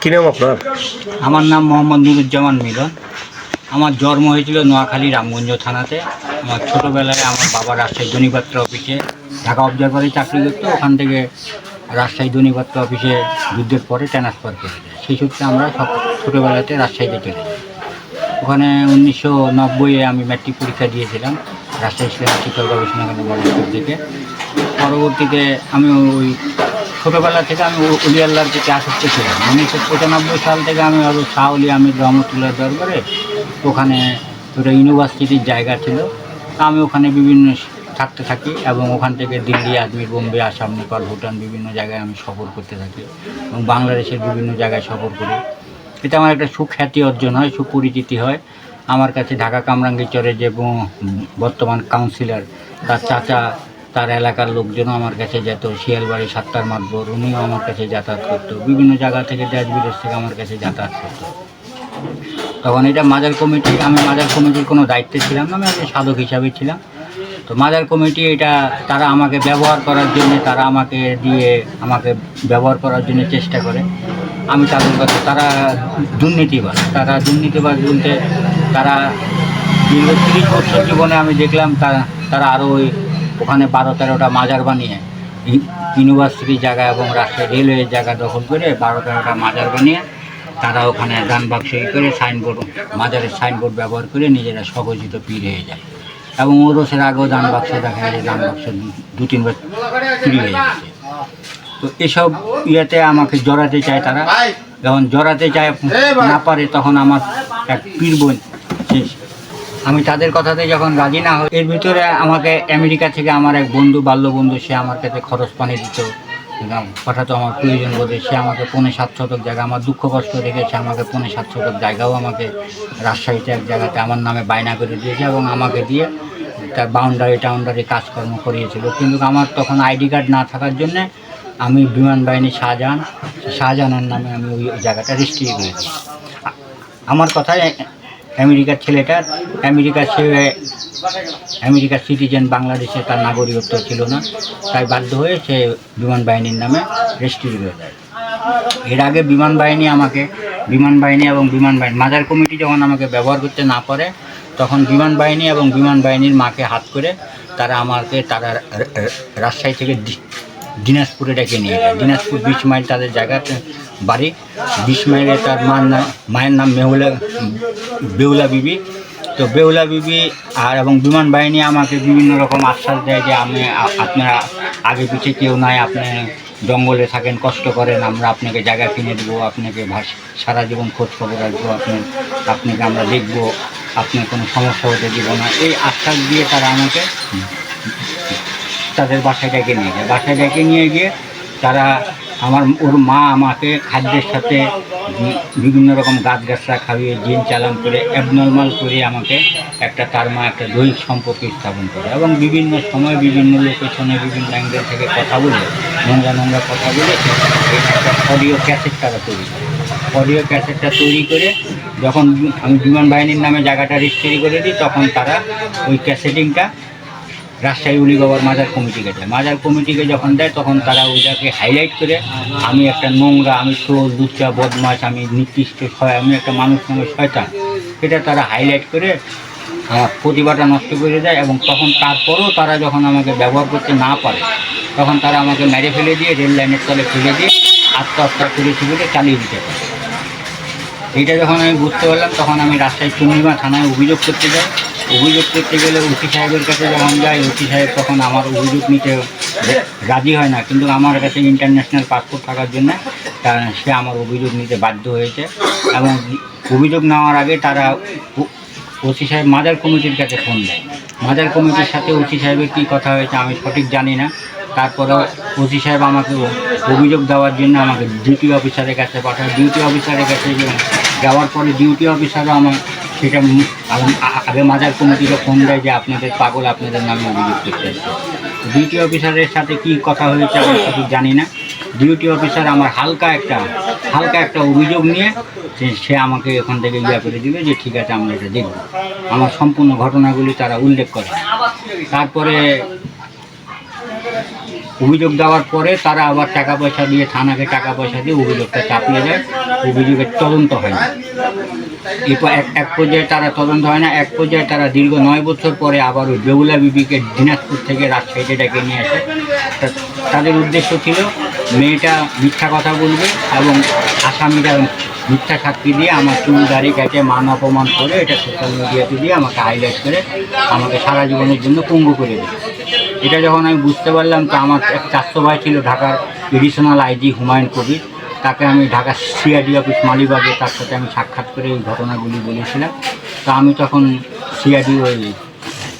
কি নাম আপনার? আমার নাম মোহাম্মদ নুরুজ্জামান মিলন। আমার জন্ম হয়েছিল নোয়াখালী রামগঞ্জ থানাতে। আমার ছোটোবেলায় আমার বাবা রাজশাহী দনিপাত্র অফিসে ঢাকা অবজারভারে চাকরি করতো। ওখান থেকে রাজশাহী দনিপাত্র অফিসে যুদ্ধের পরে ট্রান্সফার করে দেয়। সেই সূত্রে আমরা সব ছোটোবেলাতে রাজশাহীতে চলে যাই। ওখানে উনিশশো নব্বইয়ে আমি ম্যাট্রিক পরীক্ষা দিয়েছিলাম রাজশাহী ইসলামী শিক্ষা গবেষণা কেন্দ্র থেকে। পরবর্তীতে আমি ওই ছোটোবেলা থেকে আমি অলি আল্লাহর দিকে আসক্ত ছিলাম। উনিশশো পঁচানব্বই সাল থেকে আমি আরও শাহ অলি আহমেদ রহমতুল্লাহ দরবারে ওখানে ওটা ইউনিভার্সিটির জায়গা ছিল। আমি ওখানে বিভিন্ন থাকতে থাকি এবং ওখান থেকে দিল্লি, আজমির, বোম্বে, আসাম, নেপাল, ভুটান বিভিন্ন জায়গায় আমি সফর করতে থাকি এবং বাংলাদেশের বিভিন্ন জায়গায় সফর করি। এতে আমার একটা সুখ্যাতি অর্জন হয়, সুপরিচিতি হয়। আমার কাছে ঢাকা কামরাঙ্গীচরের যে বর্তমান কাউন্সিলর তার চাচা তার এলাকার লোকজনও আমার কাছে যেত, শিয়ালবাড়ি সাতটার মাতবর উনিও আমার কাছে যাতায়াত করতো, বিভিন্ন জায়গা থেকে দেশ বিদেশ থেকে আমার কাছে যাতায়াত করতো। তখন এটা মাজার কমিটি, আমি মাজার কমিটির কোনো দায়িত্বে ছিলাম না, আমি একজন সাধক হিসাবে ছিলাম। তো মাজার কমিটি এটা, তারা আমাকে ব্যবহার করার জন্য, তারা আমাকে দিয়ে আমাকে ব্যবহার করার জন্য চেষ্টা করে। আমি তাদের কাছে তারা দুর্নীতিবাজ তারা দুর্নীতিবাজ বলতে তারা দীর্ঘ তিরিশ বছর জীবনে আমি দেখলাম তারা তারা আরও ওই ওখানে বারো তেরোটা মাজার বানিয়ে ইউনিভার্সিটির জায়গা এবং রাষ্ট্রীয় রেলওয়ের জায়গা দখল করে বারো তেরোটা মাজার বানিয়ে তারা ওখানে দান বাক্স ই করে সাইনবোর্ড মাজারের সাইনবোর্ড ব্যবহার করে নিজেরা স্বঘোষিত পীর হয়ে যায়। এবং ওরসের আগেও দান বাক্স দেখা যায় দান বাক্স দু- তিনবার চুরি হয়ে যাচ্ছে তো এসব ইয়েতে আমাকে জড়াতে চায় তারা। যখন জড়াতে চায় না পারে তখন আমার এক পীর বোন আমি তাদের কথাতে যখন রাজি না হই, এর ভিতরে আমাকে আমেরিকা থেকে আমার এক বন্ধু, বাল্য বন্ধু, সে আমার কাছে খরচ পানি দিত। হঠাৎ আমার প্রয়োজন বোধে সে আমাকে পৌনে সাত শতক জায়গা, আমার দুঃখ কষ্ট দেখে সে আমাকে পৌনে সাত শতক জায়গাও আমাকে রাজশাহীতে এক জায়গাতে আমার নামে বায়না করে দিয়েছে এবং আমাকে দিয়ে তার বাউন্ডারি টাউন্ডারি কাজকর্ম করিয়েছিল। কিন্তু আমার তখন আইডি কার্ড না থাকার জন্যে আমি বিমান বাহিনী শাহজাহান, শাহজাহানের নামে আমি ওই জায়গাটা রেজিস্ট্রি করেছি আমার কথায় আমেরিকার ছেলেটা, আমেরিকার ছেলে আমেরিকার সিটিজেন বাংলাদেশে তার নাগরিকত্ব ছিল না। তাই বাধ্য হয়ে সে বিমান বাহিনীর নামে রেজিস্ট্রি করে দেয় এর আগে বিমান বাহিনী আমাকে, বিমান বাহিনী এবং বিমান বাহিনী মাদার কমিটি যখন আমাকে ব্যবহার করতে না পারে, তখন বিমান বাহিনী এবং বিমান বাহিনীর মাকে হাত করে তারা আমাকে তারা রাজশাহী থেকে দিনাজপুরে ডেকে নিয়ে যায়। দিনাজপুর বিশ মাইল তাদের জায়গাতে বাড়ি। বিশ মাইলে তার মার নাম মায়ের নাম মেহুলা বেহুলা বিবি। তো বেহুলা বিবি আর এবং বিমান বাহিনী আমাকে বিভিন্ন রকম আশ্বাস দেয় যে আমি আপনারা আগে পিছিয়ে কেউ নাই, আপনি জঙ্গলে থাকেন, কষ্ট করেন, আমরা আপনাকে জায়গা কিনে দেবো, আপনাকে সারা জীবন খোঁজ খবর রাখব, আপনি আপনাকে আমরা দেখব, আপনার কোনো সমস্যা হতে দেবো না। এই আশ্বাস দিয়ে তারা আমাকে তাদের বাসায় ডেকে নিয়ে যায়। বাসায় ডেকে নিয়ে গিয়ে তারা আমার, ওর মা আমাকে খাদ্যের সাথে বিভিন্ন রকম গাছ গাছরা খাইয়ে জিন চালান করে অ্যাবনর্মাল করে আমাকে একটা, তার মা একটা দৈহিক সম্পর্ক স্থাপন করে এবং বিভিন্ন সময় বিভিন্ন লোকেশনে বিভিন্ন অ্যাঙ্গেল থেকে কথা বলে, নোংরা নোংরা কথা বলে একটা অডিও ক্যাসেট তারা তৈরি করে। অডিও ক্যাসেটটা তৈরি করে যখন আমি বিমান বাহিনীর নামে জায়গাটা রেজিস্ট্রি করে দিই, তখন তারা ওই ক্যাসেটিংটা রাজশাহী উলি বাবার মাজার কমিটিকে দেয়। মাজার কমিটিকে যখন দেয়, তখন তারা ওইটাকে হাইলাইট করে, আমি একটা নোংরা, আমি চোর লুচ্চা বদমাস আমি নির্দিষ্ট শয় আমি একটা মানুষ নামে শয়তান। এটা তারা হাইলাইট করে প্রতিভাটা নষ্ট করে দেয় এবং তখন তারপরেও তারা যখন আমাকে ব্যবহার করতে না পারে, তখন তারা আমাকে মেরে ফেলে দিয়ে রেল লাইনের তলে ফেলে দিয়ে আত্মহত্যা করেছি বলে চালিয়ে দিতে পারে। এইটা যখন আমি বুঝতে পারলাম, তখন আমি রাজশাহী চন্দ্রিমা থানায় অভিযোগ করতে যাই। অভিযোগ করতে গেলে ওসি সাহেবের কাছে যখন যাই, ওসি সাহেব তখন আমার অভিযোগ নিতে রাজি হয় না। কিন্তু আমার কাছে ইন্টারন্যাশনাল পাসপোর্ট থাকার জন্য সে আমার অভিযোগ নিতে বাধ্য হয়েছে। এবং অভিযোগ নেওয়ার আগে তারা ওসি সাহেব মাজার কমিটির কাছে ফোন দেয়। মাদার কমিটির সাথে ওসি সাহেবের কী কথা হয়েছে আমি সঠিক জানি না। তারপরে ওসি সাহেব আমাকে অভিযোগ দেওয়ার জন্য আমাকে ডিউটি অফিসারের কাছে পাঠায়। ডিউটি অফিসারের কাছে যাওয়ার পরে ডিউটি অফিসারও আমার সেটা আগে- মাজার কমিটিকে ফোন দেয় যে আপনাদের পাগল আপনাদের নামে অভিযোগ করতে ডিউটি অফিসারের সাথে কি কথা হয়েছে আমি সঠিক জানি না। ডিউটি অফিসার আমার হালকা একটা হালকা একটা অভিযোগ নিয়ে সে আমাকে এখান থেকে ইয়া করে দিবে যে ঠিক আছে আমরা এটা দেখব। আমার সম্পূর্ণ ঘটনাগুলি তারা উল্লেখ করে। তারপরে অভিযোগ দেওয়ার পরে তারা আবার টাকা পয়সা দিয়ে থানাকে টাকা পয়সা দিয়ে অভিযোগটা চাপিয়ে দেয়। অভিযোগের তদন্ত হয় না এক পর্যায়ে তারা তদন্ত হয় না, এক পর্যায়ে তারা দীর্ঘ নয় বছর পরে আবার ওই বেহুলা বিবিকে দিনাজপুর থেকে রাজশাহীতে ডেকে নিয়ে আসে। তাদের উদ্দেশ্য ছিল মেয়েটা মিথ্যা কথা বলবে এবং আসামিরা মিথ্যা সাক্ষী দিয়ে আমার চুল দাড়ি কেটে মান অপমান করে এটা সোশ্যাল মিডিয়াতে দিয়ে আমাকে হাইলাইট করে আমাকে সারা জীবনের জন্য পঙ্গু করে দেবে। এটা যখন আমি বুঝতে পারলাম তো আমার এক চারশো ভাই ছিল ঢাকার এডিশনাল আইজি হুমায়ুন কবির। তাকে আমি ঢাকা সিআইডি অফিস মালিবাগে তার সাথে আমি সাক্ষাৎ করে এই ঘটনাগুলি বলেছিলাম। তো আমি তখন সিআইডি ওই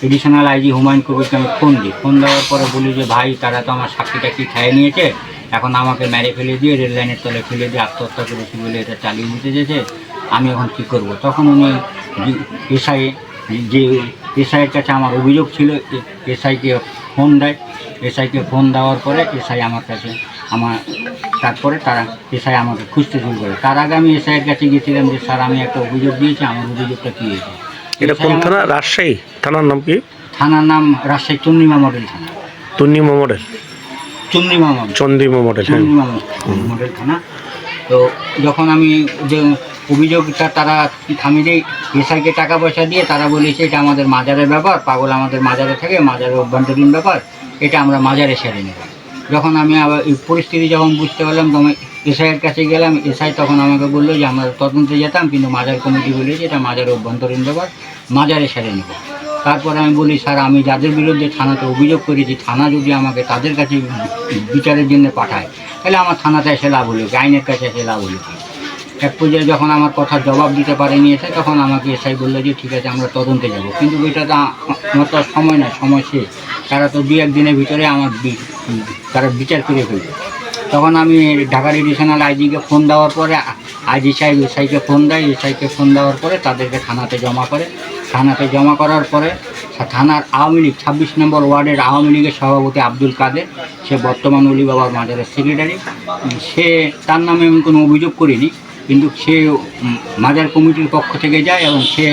এডিশনাল আইজি হুমায়ুন কবিরকে আমি ফোন দিই। ফোন দেওয়ার পরে বলি যে, ভাই, তারা তো আমার সাক্ষীটা কি খাইয়ে নিয়েছে? এখন আমাকে মেরে ফেলে দিয়ে রেল লাইনের তলে ফেলে দিয়ে আত্মহত্যা করেছি বলে এটা চালিয়ে দিতে যেছে আমি এখন কী করব? তখন উনি এসআই, যে এসআইয়ের কাছে আমার অভিযোগ ছিল এসআইকে ফোন দেয়। এসআইকে ফোন দেওয়ার পরে এসআই আমার কাছে আমার তারপরে তারা এসআই আমাকে খুঁজতে শুরু করে। তার আগে আমি এসআইয়ের কাছে গিয়েছিলাম যে স্যার আমি একটা অভিযোগ দিয়েছি আমার অভিযোগটা কী হয়েছে? এটা কোন থানা? রাজশাহী? থানার নাম কি? থানার নাম রাজশাহী চন্দ্রিমা মডেল থানা। Tannima model. Chandrima model. Chandrima model হ্যাঁ। চন্দ্রিমা মডেল থানা। তো যখন আমি যে অভিযোগটা তারা থামিয়ে এসআইকে টাকা পয়সা দিয়ে তারা বলেছে এটা আমাদের মাজারের ব্যাপার পাগল আমাদের মাজারে থাকে মাজারের অভ্যন্তরীণ ব্যাপার এটা আমরা মাজারে সেরে নেব। যখন আমি আবার পরিস্থিতি যখন বুঝতে পারলাম, তখন এসআইয়ের কাছে গেলাম, এসআই তখন আমাকে বলল যে, আমরা তদন্তে যেতাম, কিন্তু মাজার কমিটি বলেছে এটা মাজার অভ্যন্তরীণ ব্যাপার, মাজারে সেরে নেব। তারপরে আমি বলি, স্যার, আমি যাদের বিরুদ্ধে থানাতে অভিযোগ করেছি, থানা যদি আমাকে তাদের কাছে বিচারের জন্য পাঠায়, তাহলে আমার থানাতে এসে লাভ হলো কি? আইনের কাছে এসে লাভ হলো কি? এক পর্যায়ে যখন আমার কথার জবাব দিতে পারেনি এসে, তখন আমাকে এসআই বলল যে, ঠিক আছে, আমরা তদন্তে যাব। কিন্তু এটা তো আমার তো সময় না সময় শেষ। তারা তো দু একদিনের ভিতরে আমার তারা বিচার করে ফেলবে। তখন আমি ঢাকার এডিশনাল আইজিকে ফোন দেওয়ার পরে আইজি সাহেব এসআইকে ফোন দেয় এসআইকে ফোন দেওয়ার পরে তাদেরকে থানাতে জমা করে। থানাতে জমা করার পরে থানার আওয়ামী লীগ, ছাব্বিশ নম্বর ওয়ার্ডের আওয়ামী লীগের সভাপতি আব্দুল কাদের, সে বর্তমান অলি বাবার মাজারের সেক্রেটারি সে তার নামে আমি কোনো অভিযোগ করিনি, কিন্তু সে মাজার কমিটির পক্ষ থেকে যায় এবং সে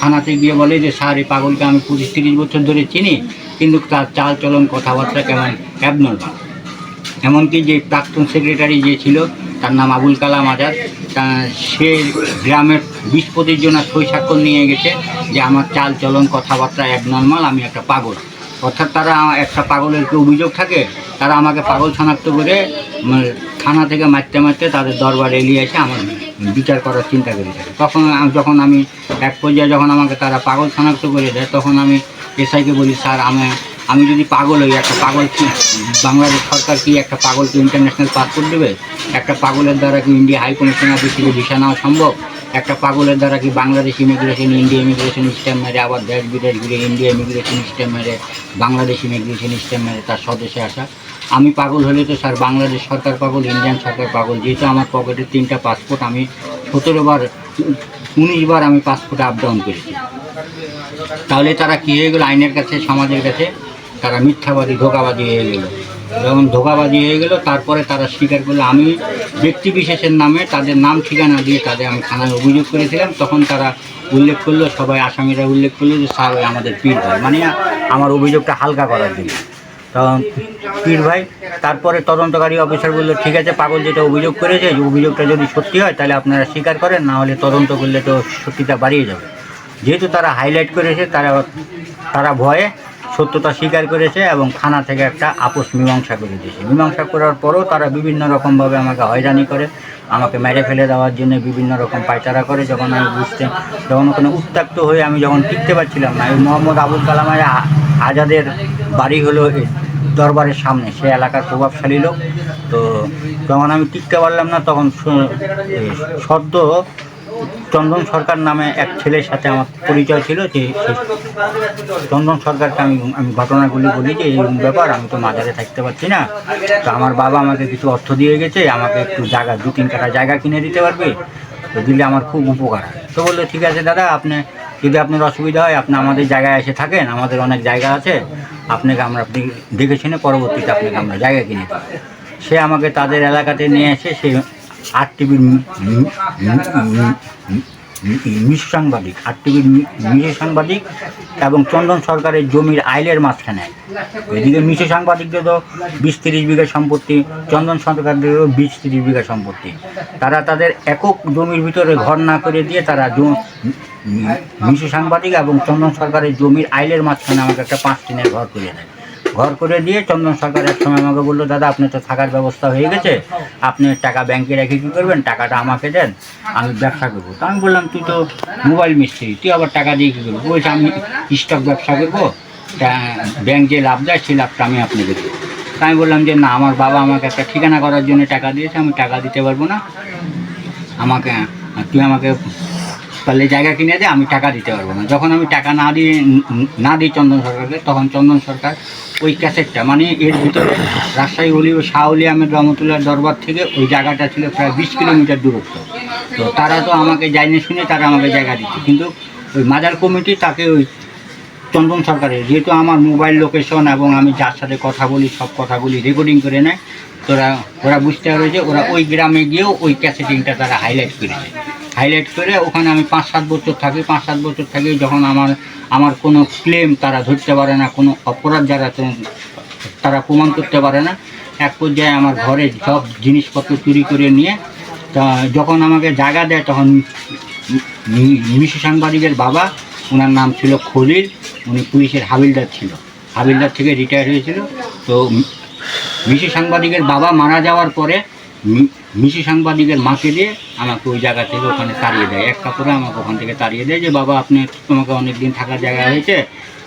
থানাতে গিয়ে বলে যে, স্যার, এই পাগলকে আমি পঁচিশ, তিরিশ বছর ধরে চিনি কিন্তু তার চাল চলন কথাবার্তা কেমন অ্যাবনর্মাল এমনকি যে প্রাক্তন সেক্রেটারি যে ছিল, তার নাম আবুল কালাম আজাদ, তা সে গ্রামের বিশ পঁচিশ জনের সই স্বাক্ষর নিয়ে গেছে যে আমার চাল চলন কথাবার্তা এক নর্মাল আমি একটা পাগল। অর্থাৎ তারা একটা পাগলের কি অভিযোগ থাকে? তারা আমাকে পাগল শনাক্ত করে থানা থেকে মারতে মারতে তাদের দরবারে এলিয়ে এসে আমার বিচার করার চিন্তা করে তখন যখন আমি এক পর্যায়ে যখন আমাকে তারা পাগল শনাক্ত করে দেয়, তখন আমি এসআইকে বলি, স্যার, আমি আমি যদি পাগল হই, একটা পাগল কি, বাংলাদেশ সরকার কি একটা পাগলকে ইন্টারন্যাশনাল পাসপোর্ট দেবে? একটা পাগলের দ্বারা কি ইন্ডিয়া হাই কমিশন অফিস থেকে ভিসা নেওয়া সম্ভব? একটা পাগলের দ্বারা কি Bangladesh immigration India immigration stamp মেরে আবার দেশ বিদেশ ঘুরে ইন্ডিয়া ইমিগ্রেশন স্ট্যাম্প মেরে, বাংলাদেশ ইমিগ্রেশন স্ট্যাম্প মেরে তার স্বদেশে আসা? আমি পাগল হলে তো, স্যার, বাংলাদেশ সরকার পাগল ইন্ডিয়ান সরকার পাগল। যেহেতু আমার পকেটে তিনটা পাসপোর্ট আমি সতেরো বার, উনিশ বার আমি পাসপোর্টে আপ ডাউন করেছি। তাহলে তারা কী হয়ে গেলো? আইনের কাছে, সমাজের কাছে তারা মিথ্যাবাদী, ধোকাবাদী হয়ে গেলো। যখন ধোকাবাদী হয়ে গেলো, তারপরে তারা স্বীকার করল, আমি ব্যক্তি বিশেষের নামে তাদের নাম, ঠিকানা দিয়ে তাদের আমি থানায় অভিযোগ করেছিলাম। তখন তারা উল্লেখ করল, সবাই আসামিরা উল্লেখ করল যে, স্যার আমাদের পীর ভাই। মানে আমার অভিযোগটা হালকা করার জন্য। তখন পীর ভাই, তারপরে তদন্তকারী অফিসার বলল, ঠিক আছে, পাগল যেটা অভিযোগ করেছে, অভিযোগটা যদি সত্যি হয়, তাহলে আপনারা স্বীকার করেন, না হলে তদন্ত করলে তো সত্যিটা বাড়িয়ে যাবে। যেহেতু তারা হাইলাইট করেছে, তারা তারা ভয়ে সত্যতা স্বীকার করেছে এবং থানা থেকে একটা আপোষ মীমাংসা করে দিয়েছে। মীমাংসা করার পরও তারা বিভিন্ন রকমভাবে আমাকে হয়রানি করে, আমাকে মেরে ফেলে দেওয়ার জন্য বিভিন্ন রকম পায়চারা করে। যখন আমি বুঝতে, যখন ওখানে উত্তাক্ত হয়ে আমি যখন টিকতে পারছিলাম না, এই মোহাম্মদ আবুল কালামের আজাদের বাড়ি হলো দরবারের সামনে। সে এলাকার প্রভাবশালী লোক। তো যখন আমি টিকতে পারলাম না, তখন সদ্য চন্দন সরকার নামে এক ছেলের সাথে আমার পরিচয় ছিল যে চন্দন সরকারকে আমি আমি ঘটনাগুলি বলি যে এই ব্যাপার, আমি তো মাজারে থাকতে পারছি না। তো আমার বাবা আমাকে কিছু অর্থ দিয়ে গেছে, আমাকে একটু জায়গা, দু তিন কাটা জায়গা কিনে দিতে পারবে, তো দিলে আমার খুব উপকার হয়। তো বলল, ঠিক আছে দাদা, আপনি, যদি আপনার অসুবিধা হয়, আপনি আমাদের জায়গায় এসে থাকেন, আমাদের অনেক জায়গা আছে, আপনাকে আমরা আপনি দেখে পরবর্তীতে আপনাকে আমরা জায়গা কিনে সে আমাকে তাদের এলাকাতে নিয়ে এসে সে আট টিভির মিশু সাংবাদিক আর টিভির মিশু সাংবাদিক এবং চন্দন সরকারের জমির আইলের মাঝখানে। এদিকে মিশু সাংবাদিকদের তো বিশ তিরিশ বিঘা সম্পত্তি, চন্দন সরকারদেরও বিশ তিরিশ বিঘা সম্পত্তি। তারা তাদের একক জমির ভিতরে ঘর না করে দিয়ে তারা মিশু সাংবাদিক এবং চন্দন সরকারের জমির আইলের মাঝখানে আমাকে একটা পাঁচ টিনের ঘর করে দেয়। ঘর করে দিয়ে চন্দন সরকার এক সময় আমাকে বলল, দাদা আপনি তো থাকার ব্যবস্থা হয়ে গেছে। আপনি টাকা ব্যাংকে রেখে কী করবেন? টাকাটা আমাকে দেন, আমি ব্যবসা করব। তা আমি বললাম, তুই তো মোবাইল মিস্ত্রি, তুই আবার টাকা দিয়ে কী করব? বলছে, আমি স্টক ব্যবসা করব ব্যাংক যে লাভ দেয়, সেই লাভটা আমি আপনাকে দেবো। আমি বললাম যে, না, আমার বাবা আমাকে একটা ঠিকানা করার জন্য টাকা দিয়েছে, আমি টাকা দিতে পারব না। আমাকে, তুই আমাকে পারলে জায়গা কিনে দে, আমি টাকা দিতে পারব না। যখন আমি টাকা না দিয়ে না দিই চন্দন সরকারকে, তখন চন্দন সরকার ওই ক্যাসেটটা মানে এর ভিতরে রাজশাহী অলি ও শাহ অলি আহমেদ রহমতুল্লাহ দরবার থেকে ওই জায়গাটা ছিল প্রায় বিশ কিলোমিটার দূরত্ব। তো তারা তো আমাকে যাইনি শুনে তারা আমাকে জায়গা দিচ্ছে। কিন্তু ওই মাজার কমিটি তাকে ওই চন্দন সরকারের, যেহেতু আমার মোবাইল লোকেশন এবং আমি যার সাথে কথা বলি, সব কথাগুলি রেকর্ডিং করে নেয়, তোরা, ওরা বুঝতে পেরেছে ওরা ওই গ্রামে গিয়েও ওই ক্যাসেটিংটা তারা হাইলাইট করেছে। হাইলাইট করে ওখানে আমি পাঁচ সাত বছর থাকি। পাঁচ সাত বছর থাকি যখন আমার আমার কোনো ক্লেম তারা ধরতে পারে না, কোনো অপরাধ যারা তারা প্রমাণ করতে পারে না। এক পর্যায়ে আমার ঘরে সব জিনিসপত্র চুরি করে নিয়ে, তা যখন আমাকে জায়গা দেয় তখন মিশু সাংবাদিকের বাবা, ওনার নাম ছিল খলিল, উনি পুলিশের হাবিলদার ছিল। হাবিলদার থেকে রিটায়ার হয়েছিল। তো মিশু সাংবাদিকের বাবা মারা যাওয়ার পরে মিশু সাংবাদিকের মাকে দিয়ে আমাকে ওই জায়গা থেকে ওখানে তাড়িয়ে দেয়। এক কাপড়ে আমাকে ওখান থেকে তাড়িয়ে দেয় যে, বাবা, আপনি তোমাকে অনেক দিন থাকার জায়গা হয়েছে,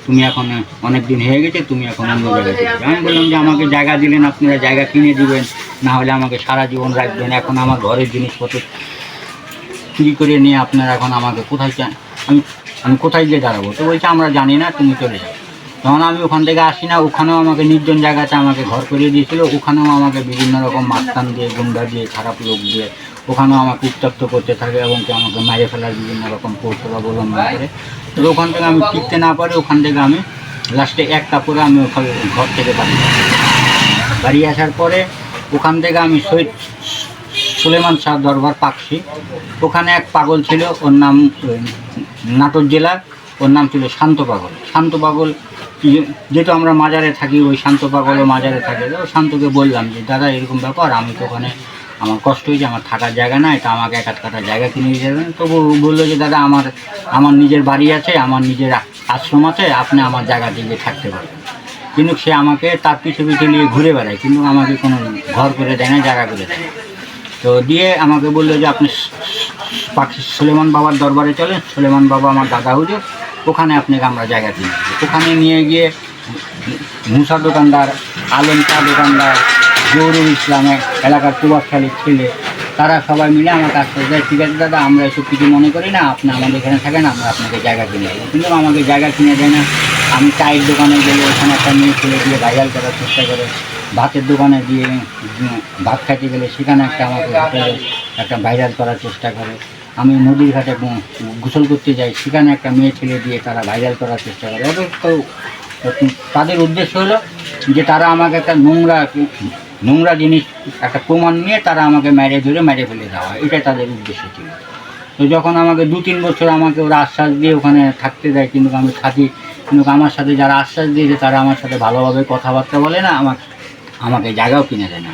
তুমি এখন অনেক দিন হয়ে গেছে, তুমি এখন অন্য জায়গায় আমি বললাম যে, আমাকে জায়গা দিলেন, আপনারা জায়গা কিনে দিবেন, না হলে আমাকে সারা জীবন রাখবেন। এখন আমার ঘরের জিনিসপত্র চুরি করে নিয়ে আপনারা এখন আমাকে কোথায় চান আমি আমি কোথায় গিয়ে দাঁড়াবো? তো বলছে, আমরা জানি না, তুমি চলে যাও। তখন আমি ওখান থেকে আসি না, ওখানেও আমাকে নির্জন জায়গাতে আমাকে ঘর করিয়ে দিয়েছিল, ওখানেও আমাকে বিভিন্ন রকম মাস্তান দিয়ে, গুন্ডা দিয়ে, খারাপ লোক দিয়ে ওখানেও আমাকে উত্তপ্ত করতে থাকে এবং কি আমাকে মারে ফেলার বিভিন্ন রকম কৌশল অবলম্বন করে। তো ওখান থেকে আমি টিকতে না পারে, ওখান থেকে আমি লাস্টে এক কাপড়ে আমি ওখানে ঘর থেকে বাড়ি বাড়ি আসার পরে ওখান থেকে আমি শহীদ সুলেমান শাহ দরবার পাকশি ওখানে এক পাগল ছিল, ওর নাম নাটোর জেলার ওর নাম ছিল শান্ত পাগল। শান্ত পাগল যেহেতু আমরা মাজারে থাকি, ওই শান্ত পাগলও মাজারে থাকে। তো শান্তকে বললাম যে, দাদা, এরকম ব্যাপার, আমি তো ওখানে, আমার কষ্ট হয়েছে, আমার থাকার জায়গা নাই, তা আমাকে এক কাটা জায়গা কিনে দিয়ে দেবেন তো বলল যে, দাদা, আমার আমার নিজের বাড়ি আছে, আমার নিজের আশ্রম আছে, আপনি আমার জায়গা দিয়ে থাকতে পারবেন। কিন্তু সে আমাকে তার পিছু পিছু নিয়ে ঘুরে বেড়ায়, কিন্তু আমাকে কোনো ঘর করে দেয় না, জায়গা করে দেয় তো দিয়ে আমাকে বলল যে, আপনি পাখি সুলেমান বাবার দরবারে চলেন, সুলেমান বাবা আমার দাদা হুজুর ওখানে আপনাকে আমরা জায়গা দিই ওখানে নিয়ে গিয়ে মুসা দোকানদার, আলম চা দোকানদার, জহুরুল ইসলামের এলাকার প্রভাবশালী ছেলে, তারা সবাই মিলে আমার কাছ থেকে যায়, ঠিক আছে দাদা, আমরা এসব কিছু মনে করি না, আপনি আমাদের এখানে থাকেন, আমরা আপনাকে জায়গা কিনে দেবো। কিন্তু আমাকে জায়গা কিনে দেয় না। আমি চায়ের দোকানে গেলে ওখানে একটা মেয়ে ছেলে দিয়ে ভাইরাল করার চেষ্টা করে, ভাতের দোকানে দিয়ে ভাত খাইতে গেলে সেখানে একটা আমাকে একটা ভাইরাল করার চেষ্টা করে। আমি নদীর ঘাটে গোসল করতে যাই, সেখানে একটা মেয়ে ছেলে দিয়ে তারা ভাইরাল করার চেষ্টা করে। ওদের তো তাদের উদ্দেশ্য হলো যে তারা আমাকে একটা নোংরা নোংরা জিনিস, একটা প্রমাণ নিয়ে তারা আমাকে মেরে ধরে মেরে ফেলে দেওয়া এটাই তাদের উদ্দেশ্য ছিল। তো যখন আমাকে দু তিন বছর আমাকে ওরা আশ্বাস দিয়ে ওখানে থাকতে দেয়, কিন্তু আমি থাকি কিন্তু আমার সাথে যারা আশ্বাস দিয়েছে, তারা আমার সাথে ভালোভাবে কথাবার্তা বলে না আমার আমাকে জায়গাও কিনে দেয় না।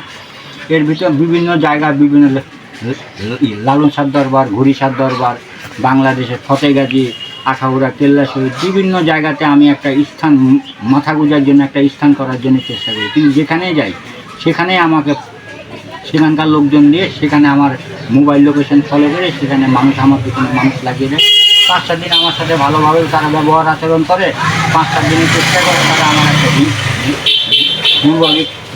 এর ভিতর বিভিন্ন জায়গা, বিভিন্ন লালন সার দরবার ঘুরি সার দরবার বাংলাদেশের ফতেগাজি আখাউড়া কেল্লা শহীদ বিভিন্ন জায়গাতে আমি একটা স্থান মাথা গুজার জন্য একটা স্থান করার জন্য চেষ্টা করি কিন্তু যেখানেই যাই সেখানেই আমাকে সেখানকার লোকজন দিয়ে সেখানে আমার মোবাইল লোকেশন ফলো করে সেখানে মানুষ আমার পিছনে মানুষ লাগিয়ে দেয় পাঁচ সাত দিন আমার সাথে ভালোভাবে তারা ব্যবহার আচরণ করে পাঁচ সাত দিনের চেষ্টা করে তারা আমার একটা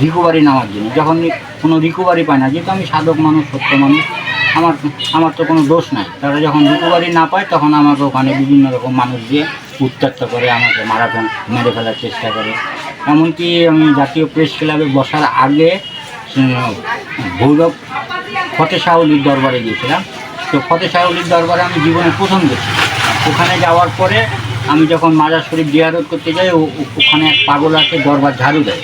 রিকভারি নেওয়ার জন্য যখন কোনো রিকভারি পায় না। যেহেতু আমি সাধক মানুষ, সত্য মানুষ, আমার আমার তো কোনো দোষ নাই। তারা যখন রিকভারি না পায়, তখন আমাকে ওখানে বিভিন্ন রকম মানুষ দিয়ে উত্ত্যক্ত করে, আমাকে মারাথন মেরে ফেলার চেষ্টা করে। এমনকি আমি জাতীয় প্রেস ক্লাবে বসার আগে ভৈরব ফতে শাহলির দরবারে গিয়েছিলাম। তো ফতে শাহলির দরবারে আমি জীবনে প্রথম গেছি। ওখানে যাওয়ার পরে আমি যখন মাজার শরীফ জিয়ারত করতে যাই ওখানে এক পাগল আছে দরবার ঝাড়ু দেয়।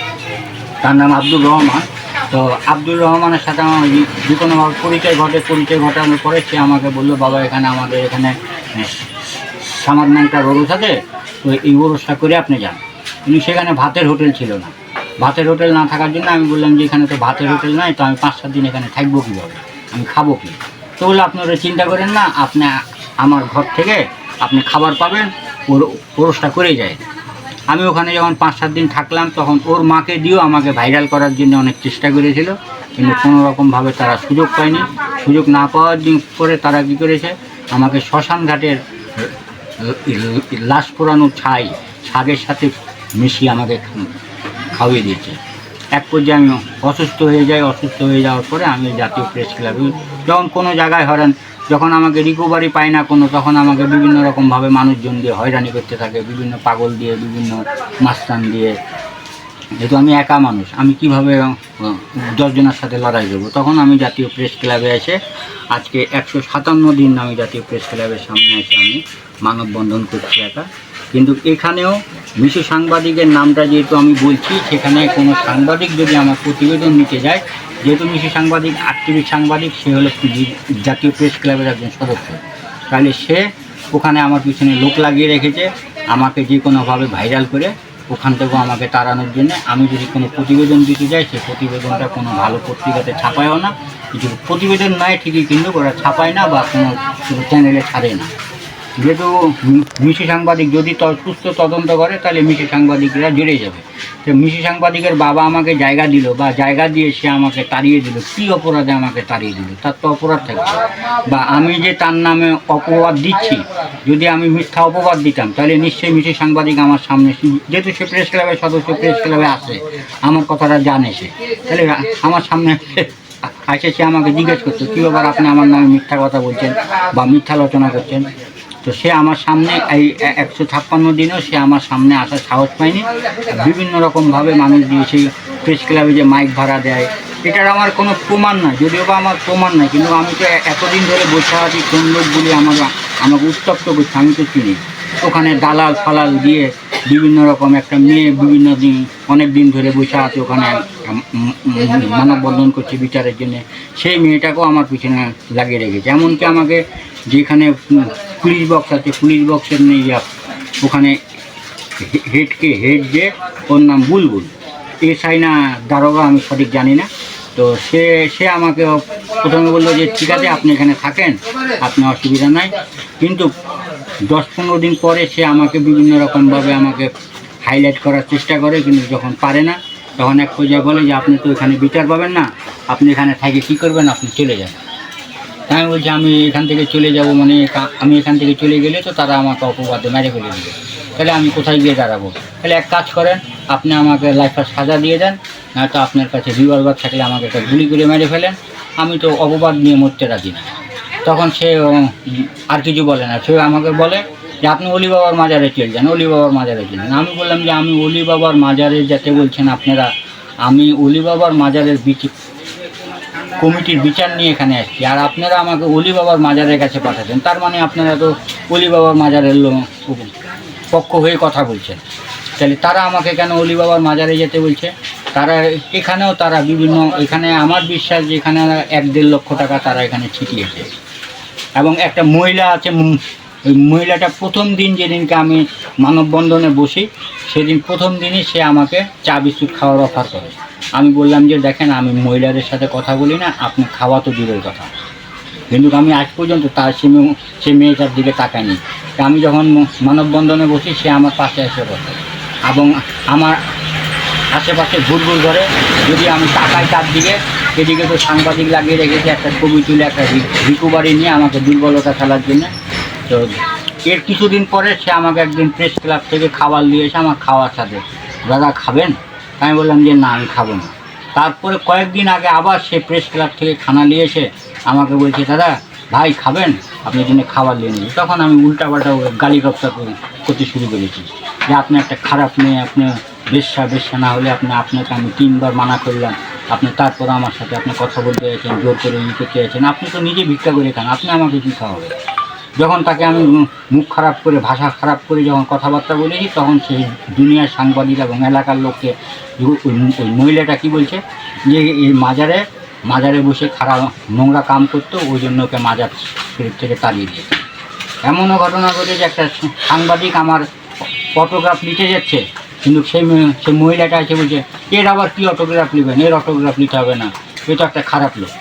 তার নাম আব্দুর রহমান। তো আব্দুর রহমানের সাথে আমার যে- কোনোভাবে পরিচয় ঘটে, পরিচয় ঘটানোর পরে সে আমাকে বলল, বাবা, এখানে আমাদের এখানে সামাদ ন্যাংটা রোজ আছে তো এই ওরসটা করে আপনি যান। কিন্তু সেখানে ভাতের হোটেল ছিল না। ভাতের হোটেল না থাকার জন্য আমি বললাম যে, এখানে তো ভাতের হোটেল নাই, তো আমি পাঁচ সাত দিন এখানে থাকব কীভাবে? আমি খাব কি? তো বলল আপনি ওটা চিন্তা করেন না, আপনি আমার ঘর থেকে আপনি খাবার পাবেন, ওর ওরসটা করে যায়। আমি ওখানে যখন পাঁচ সাত দিন থাকলাম, তখন ওর মাকে দিয়েও আমাকে ভাইরাল করার জন্য অনেক চেষ্টা করেছিল। কিন্তু কোনো রকমভাবে তারা সুযোগ পায়নি। সুযোগ না পাওয়ার পরে তারা কী করেছে? আমাকে শ্মশান ঘাটের লাশ পোড়ানো ছাই শাকের সাথে মিশিয়ে আমাকে খাওয়িয়ে দিয়েছে। এক পর্যায়ে আমি অসুস্থ হয়ে যাই। অসুস্থ হয়ে যাওয়ার পরে আমি জাতীয় প্রেস ক্লাবে যখন কোনো জায়গায় হরান যখন আমাকে রিকভারি পাই না কোনো, তখন আমাকে বিভিন্ন রকমভাবে মানুষজন দিয়ে হয়রানি করতে থাকে, বিভিন্ন পাগল দিয়ে, বিভিন্ন মাস্তান দিয়ে। যেহেতু আমি একা মানুষ, আমি কীভাবে দশজনের সাথে লড়াই করব? তখন আমি জাতীয় প্রেস ক্লাবে এসে, আজকে একশো সাতান্ন দিন আমি জাতীয় প্রেস ক্লাবের সামনে এসে আমি মানববন্ধন করছি একা। কিন্তু এখানেও বিশ্ব সাংবাদিকের নামটা যেহেতু আমি বলছি, সেখানে কোনো সাংবাদিক যদি আমার প্রতিবেদন নিতে যায় যেহেতু মিশু সাংবাদিক আটটিভিক সাংবাদিক, সে হলো জাতীয় প্রেস ক্লাবের একজন সদস্য। তাহলে সে ওখানে আমার পিছনে লোক লাগিয়ে রেখেছে, আমাকে যে কোনোভাবে ভাইরাল করে ওখান থেকেও আমাকে তাড়ানোর জন্য। আমি যদি কোনো প্রতিবেদন দিতে যাই সেই প্রতিবেদনটা কোনো ভালো পত্রিকাতে ছাপায়ও না। কিছু প্রতিবেদন নয় ঠিকই, কিন্তু ওরা ছাপায় না বা কোনো চ্যানেলে ছাড়ে না। যেহেতু মিশি সাংবাদিক যদি সুস্থ তদন্ত করে, তাহলে মিশি সাংবাদিকরা জেরে যাবে। তো মিশি সাংবাদিকের বাবা আমাকে জায়গা দিল, বা জায়গা দিয়ে সে আমাকে তাড়িয়ে দিল। কী অপরাধে আমাকে তাড়িয়ে দিল? তার তো অপরাধ থাকবে। বা আমি যে তার নামে অপবাদ দিচ্ছি, যদি আমি মিথ্যা অপবাদ দিতাম, তাহলে নিশ্চয়ই মিশি সাংবাদিক আমার সামনে যেহেতু সে প্রেস ক্লাবের সদস্য, প্রেস ক্লাবে আসে আমার কথাটা জানে সে। তাহলে আমার সামনে আসে, সে আমাকে জিজ্ঞেস করতো, কী ব্যাপার আপনি আমার নামে মিথ্যা কথা বলছেন বা মিথ্যা আলোচনা করছেন? তো সে আমার সামনে এই একশো ছাপ্পান্ন দিনেও সে আমার সামনে আসার সাহস পায়নি। বিভিন্ন রকমভাবে মানুষ দিয়ে সেই প্রেস ক্লাবে যে মাইক ভাড়া দেয়, এটার আমার কোনো প্রমাণ নাই, যদিও বা আমার প্রমাণ নাই, কিন্তু আমি তো এতদিন ধরে বসে আছি, কোন লোকগুলি আমার আমাকে উত্তপ্ত করছে, আমি তো চিনি। ওখানে দালাল ফালাল দিয়ে বিভিন্ন রকম একটা মেয়ে বিভিন্ন দিন, অনেক দিন ধরে বসে আছে ওখানে মানববন্ধন করছে বিচারের জন্য। সেই মেয়েটাকেও আমার পিছনে লাগিয়ে রেখেছে। এমনকি আমাকে যেখানে পুলিশ বক্স আছে, পুলিশ বক্সের নেই ওখানে হেডকে হেড যে ওর নাম বুলবুল। এসআই না দারোগা, আমি সঠিক জানি না। তো সে সে আমাকে প্রথমে বলল যে, ঠিক আছে, আপনি এখানে থাকেন, আপনার অসুবিধা নাই। কিন্তু দশ পনেরো দিন পরে সে আমাকে বিভিন্ন রকমভাবে আমাকে হাইলাইট করার চেষ্টা করে, কিন্তু যখন পারে না, তখন এক পর্যায়ে বলে যে, আপনি তো এখানে বিচার পাবেন না, আপনি এখানে থাকে কী করবেন, আপনি চলে যান। আমি বলছি আমি এখান থেকে চলে যাব মানে আমি এখান থেকে চলে গেলে তো তারা আমাকে অপবাদে মেরে ফেলে দিবে। তাহলে আমি কোথায় গিয়ে দাঁড়াবো? তাহলে এক কাজ করেন, আপনি আমাকে লাইফার সাজা দিয়ে দেন, নয়তো আপনার কাছে রিভলভার থাকলে আমাকে একটা গুলি করে মেরে ফেলেন। আমি তো অপবাদ নিয়ে মরতে রাজি না। তখন সে আর কিছু বলে না। সে আমাকে বলে যে, আপনি অলি বাবার মাজারে চলে যান, অলি বাবার মাজারে চলে যান। আমি বললাম যে, আমি অলি বাবার মাজারে যাতে বলছেন আপনারা। আমি অলি বাবার মাজারের বিচ কমিটির বিচার নিয়ে এখানে আসছি। আর আপনারা আমাকে অলি বাবার মাজারের কাছে পাঠাচ্ছেন তার মানে আপনারা তো অলি বাবার মাজারের পক্ষ হয়ে কথা বলছেন। তাহলে তারা আমাকে কেন অলি বাবার মাজারে যেতে বলছে? তারা এখানেও তারা বিভিন্ন, এখানে আমার বিশ্বাস যে এখানে এক দেড় লক্ষ টাকা তারা এখানে ছিটিয়েছে। এবং একটা মহিলা আছে ওই মহিলাটা প্রথম দিন যেদিনকে আমি মানববন্ধনে বসি, সেদিন প্রথম দিনই সে আমাকে চা বিস্কুট খাওয়ার অফার করে। আমি বললাম যে, দেখেন, আমি মহিলাদের সাথে কথা বলি না, আপনি খাওয়া তো দূরের কথা। কিন্তু আমি আজ পর্যন্ত তার সে সে মেয়েটার দিকে তাকাইনি। আমি যখন মানববন্ধনে বসি, সে আমার পাশে এসে বসে। এবং আমার আশেপাশে ঘুরঘুর করে, যদি আমি তাকাই তার দিকে, এদিকে তো সাংবাদিক লাগিয়ে রেখেছে, একটা ছবি তুলে, একটা রিকভারি নিয়ে আমাকে দুর্বলতা খেলার জন্য। তো এর কিছুদিন পরে সে আমাকে একদিন প্রেস ক্লাব থেকে খাবার নিয়ে এসে আমার খাওয়ার সাথে, দাদা, খাবেন? আমি বললাম যে, না, আমি খাব না। তারপরে কয়েকদিন আগে আবার সে প্রেস ক্লাব থেকে খানা নিয়ে এসে আমাকে বলছে, দাদা, ভাই খাবেন? আপনার জন্য খাবার নিয়ে নিয়েছি তখন আমি উল্টাপাল্টা গালি করে- করতে শুরু করেছি। যে, আপনি একটা খারাপ মেয়ে, আপনি বেশ্যা বেশ্যা না হলে আপনি, আপনাকে আমি তিনবার মানা করলাম। আপনি তারপর আমার সাথে আপনি কথা বলতে চাইছেন, জোর করে ই করতে চাইছেন। আপনি তো নিজে ভিক্ষা করে খান, আপনি আমাকে কী খাওয়াবেন? যখন তাকে আমি মুখ খারাপ করে, ভাষা খারাপ করে যখন কথাবার্তা বলেছি, তখন সেই দুনিয়ার সাংবাদিক এবং এলাকার লোককে ওই মহিলাটা কী বলছে? যে এই মাজারে মাজারে বসে খারাপ নোংরা কাম করতো, ওই জন্য ওকে মাজার থেকে তাড়িয়ে দিয়েছে। এমনও ঘটনা ঘটেছে, একটা সাংবাদিক আমার অটোগ্রাফ নিতে যাচ্ছে, কিন্তু সেই সেই মহিলাটা এসে বলছে, এর আবার কী অটোগ্রাফ নেবেন? এর অটোগ্রাফ নিতে হবে না। এটা একটা খারাপ লোক।